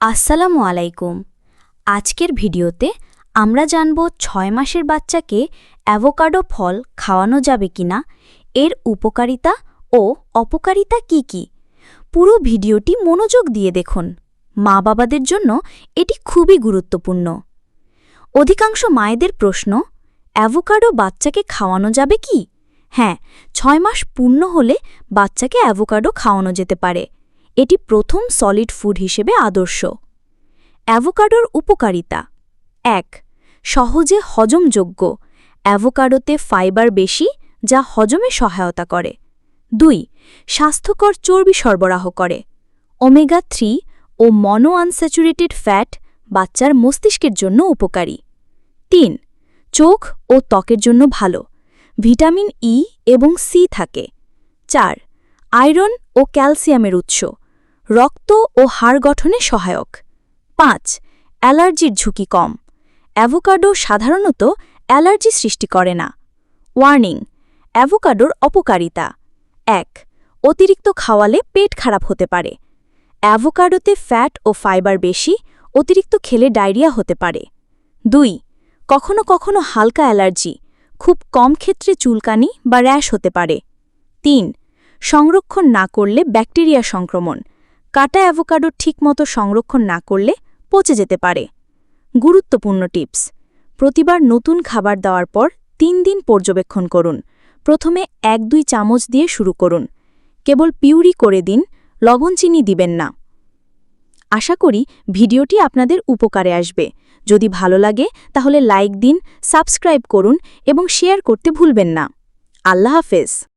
আসসালামু আলাইকুম। আজকের ভিডিওতে আমরা জানব ছয় মাসের বাচ্চাকে অ্যাভোকাডো ফল খাওয়ানো যাবে কিনা, এর উপকারিতা ও অপকারিতা কি কি? পুরো ভিডিওটি মনোযোগ দিয়ে দেখুন। মা বাবাদের জন্য এটি খুবই গুরুত্বপূর্ণ। অধিকাংশ মায়েদের প্রশ্ন, অ্যাভোকাডো বাচ্চাকে খাওয়ানো যাবে কি? হ্যাঁ ছয় মাস পূর্ণ হলে বাচ্চাকে অ্যাভোকাডো খাওয়ানো যেতে পারে। এটি প্রথম সলিড ফুড হিসেবে আদর্শ। অ্যাভোকাডোর উপকারিতা। এক, সহজে হজমযোগ্য। অ্যাভোকাডোতে ফাইবার বেশি, যা হজমে সহায়তা করে। দুই, স্বাস্থ্যকর চর্বি সরবরাহ করে। ওমেগা থ্রি ও মনো আনস্যাচুরেটেড ফ্যাট বাচ্চার মস্তিষ্কের জন্য উপকারী। তিন, চোখ ও ত্বকের জন্য ভালো। ভিটামিন ই এবং সি থাকে। চার, আয়রন ও ক্যালসিয়ামের উৎস। রক্ত ও হাড় গঠনে সহায়ক। পাঁচ, অ্যালার্জির ঝুঁকি কম। অ্যাভোকাডো সাধারণত অ্যালার্জি সৃষ্টি করে না। ওয়ার্নিং, অ্যাভোকাডোর অপকারিতা। এক, অতিরিক্ত খাওয়ালে পেট খারাপ হতে পারে। অ্যাভোকাডোতে ফ্যাট ও ফাইবার বেশি, অতিরিক্ত খেলে ডায়রিয়া হতে পারে। দুই, কখনো কখনো হালকা অ্যালার্জি, খুব কম ক্ষেত্রে চুলকানি বা র্যাশ হতে পারে। তিন, সংরক্ষণ না করলে ব্যাকটেরিয়া সংক্রমণ কাটা অ্যাভোকাডো ঠিকমতো সংরক্ষণ না করলে পচে যেতে পারে। গুরুত্বপূর্ণ টিপস। প্রতিবার নতুন খাবার দেওয়ার পর তিন দিন পর্যবেক্ষণ করুন। প্রথমে এক দুই চামচ দিয়ে শুরু করুন। কেবল পিউরি করে দিন, লবণ চিনি দিবেন না। আশা করি ভিডিওটি আপনাদের উপকারে আসবে। যদি ভালো লাগে, তাহলে লাইক দিন, সাবস্ক্রাইব করুন এবং শেয়ার করতে ভুলবেন না। আল্লাহ হাফেজ।